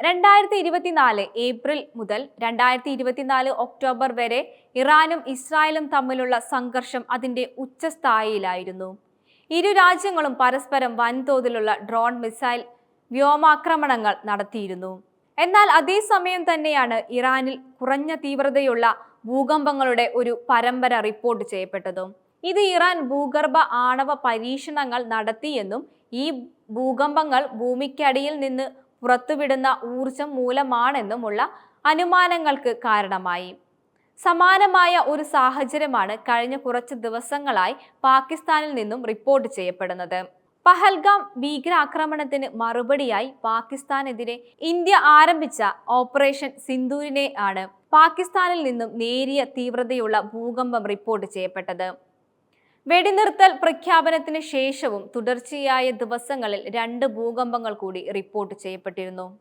രണ്ടായിരത്തി ഇരുപത്തിനാല് ഏപ്രിൽ മുതൽ രണ്ടായിരത്തി ഇരുപത്തിനാല് ഒക്ടോബർ വരെ ഇറാനും ഇസ്രായേലും തമ്മിലുള്ള സംഘർഷം അതിന്റെ ഉച്ചസ്ഥായിയിലായിരുന്നു. ഇരു രാജ്യങ്ങളും പരസ്പരം വൻതോതിലുള്ള ഡ്രോൺ മിസൈൽ വ്യോമാക്രമണങ്ങൾ നടത്തിയിരുന്നു. എന്നാൽ അതേസമയം തന്നെയാണ് ഇറാനിൽ കുറഞ്ഞ തീവ്രതയുള്ള ഭൂകമ്പങ്ങളുടെ ഒരു പരമ്പര റിപ്പോർട്ട് ചെയ്യപ്പെട്ടതും. ഇത് ഇറാൻ ഭൂഗർഭ ആണവ പരീക്ഷണങ്ങൾ നടത്തിയെന്നും ഈ ഭൂകമ്പങ്ങൾ ഭൂമിക്കടിയിൽ നിന്ന് പുറത്തുവിടുന്ന ഊർജം മൂലമാണെന്നുമുള്ള അനുമാനങ്ങൾക്ക് കാരണമായി. സമാനമായ ഒരു സാഹചര്യമാണ് കഴിഞ്ഞ കുറച്ച് ദിവസങ്ങളായി പാകിസ്ഥാനിൽ നിന്നും റിപ്പോർട്ട് ചെയ്യപ്പെടുന്നത്. പഹൽഗാം ഭീകരാക്രമണത്തിന് മറുപടിയായി പാകിസ്ഥാനെതിരെ ഇന്ത്യ ആരംഭിച്ച ഓപ്പറേഷൻ സിന്ദൂരിനെ ആണ് പാകിസ്ഥാനിൽ നിന്നും നേരിയ തീവ്രതയുള്ള ഭൂകമ്പം റിപ്പോർട്ട് ചെയ്യപ്പെട്ടത്. വെടിനിർത്തൽ പ്രഖ്യാപനത്തിന് ശേഷവും തുടർച്ചയായ ദിവസങ്ങളിൽ രണ്ട് ഭൂകമ്പങ്ങൾ കൂടി റിപ്പോർട്ട് ചെയ്യപ്പെട്ടിരുന്നു.